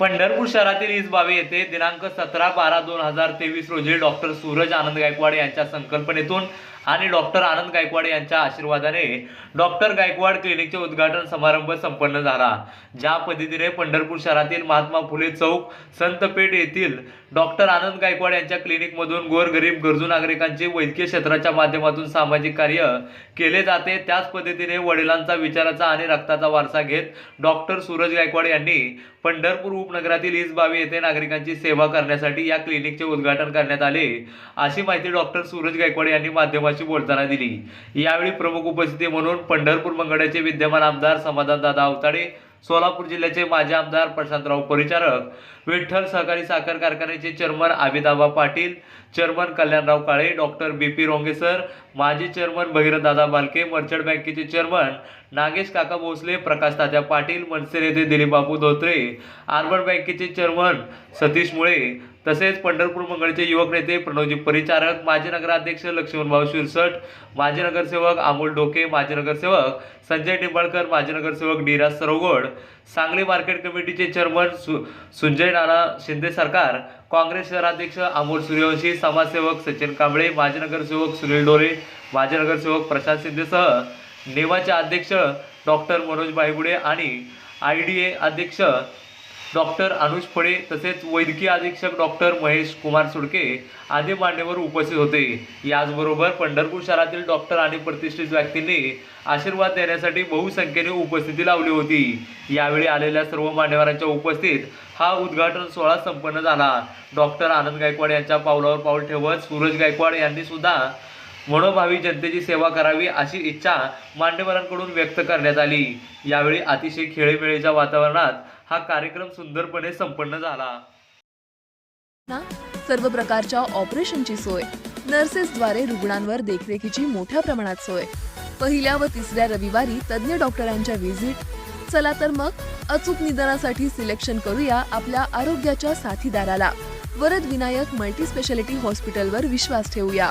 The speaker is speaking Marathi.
पंढरपूर शहरातील इसबावे येथे दिनांक सतरा बारा दोन हजार तेवीस रोजी डॉक्टर सूरज आनंद गायकवाड यांच्या संकल्पनेतून आणि डॉक्टर आनंद गायकवाड यांच्या आशीर्वादाने डॉक्टर गायकवाड क्लिनिकचे उद्घाटन समारंभ संपन्न झाला. ज्या पद्धतीने पंढरपूर शहरातील महात्मा फुले चौक संतपेठ येथील डॉक्टर आनंद गायकवाड यांच्या क्लिनिकमधून गोरगरीब गरजू नागरिकांचे वैद्यकीय क्षेत्राच्या माध्यमातून सामाजिक कार्य केले जाते त्याच पद्धतीने वडिलांचा विचाराचा आणि रक्ताचा वारसा घेत डॉक्टर सूरज गायकवाड यांनी पंढरपूर उपनगरातील इसबावी येथे नागरिकांची सेवा करण्यासाठी या क्लिनिकचे उद्घाटन करण्यात आले. अशी माहिती डॉक्टर सूरज गायकवाड यांनी माध्यमात माध्यमाशी बोलताना दिली. यावेळी प्रमुख उपस्थिती म्हणून पंढरपूर मंगळाचे विद्यमान आमदार समाधानदादा अवताडे सोलापूर जिल्ह्याचे माजी आमदार प्रशांतराव परिचारक विठ्ठल सहकारी साखर कारखान्याचे chairman Abidaba Patil chairman Kalyanrao Kale doctor B P Rongesar माजी चेअरमन भगीरथदादा बालके मर्चंट बँकेचे चेअरमन नागेश काका भोसले प्रकाश तात्या पाटील मनसे नेते दिलीपबापू धोत्रे अर्बन बँकेचे चेअरमन सतीश मुळे तसेच पंढरपूर मंगळचे युवक नेते प्रणवजी परिचारक माजी नगराध्यक्ष लक्ष्मणभाऊ शिरसट माजी नगरसेवक अमोल डोके माजी नगरसेवक संजय निंबाळकर माजी नगरसेवक नीराज सरवगोड सांगली मार्केट कमिटीचे चेअरमन सु सुंजय नाना शिंदे सरकार काँग्रेस शहराध्यक्ष अमोल सूर्यवंशी समाजसेवक सचिन कांबळे माजी नगरसेवक सुनील डोरे माजी नगरसेवक प्रशांत शिंदेसह नेवाचे अध्यक्ष डॉक्टर मनोज बायगुडे आणि आय डी ए अध्यक्ष डॉक्टर अनुज फळे तसेच वैद्यकीय अधीक्षक डॉक्टर महेश कुमार सुडके आदी मान्यवर उपस्थित होते. याचबरोबर पंढरपूर शहरातील डॉक्टर आणि प्रतिष्ठित व्यक्तींनी आशीर्वाद देण्यासाठी बहुसंख्येने उपस्थिती लावली होती. यावेळी आलेल्या सर्व मान्यवरांच्या उपस्थित हा उद्घाटन सोहळा संपन्न झाला. डॉक्टर आनंद गायकवाड यांच्या पावलावर पाऊल ठेवत सूरज गायकवाड यांनी सुद्धा मनोभावी जनतेची सेवा करावी अशी इच्छा मान्यवरांकडून व्यक्त करण्यात आली. यावेळी अतिशय खेळीमेळीच्या वातावरणात हा कार्यक्रम सुंदरपणे संपन्न झाला. सर्व प्रकारच्या ऑपरेशनची सोय नर्सेसद्वारे रुग्णांवर देखरेखीची मोठ्या प्रमाणात सोय. पहिल्या व तिसऱ्या रविवारी तज्ज्ञ डॉक्टरांच्या व्हिजिट. चला तर मग अचूक निदानासाठी सिलेक्शन करूया आपल्या आरोग्याच्या साथीदाराला. वरद विनायक मल्टी स्पेशालिटी हॉस्पिटलवर विश्वास ठेवूया.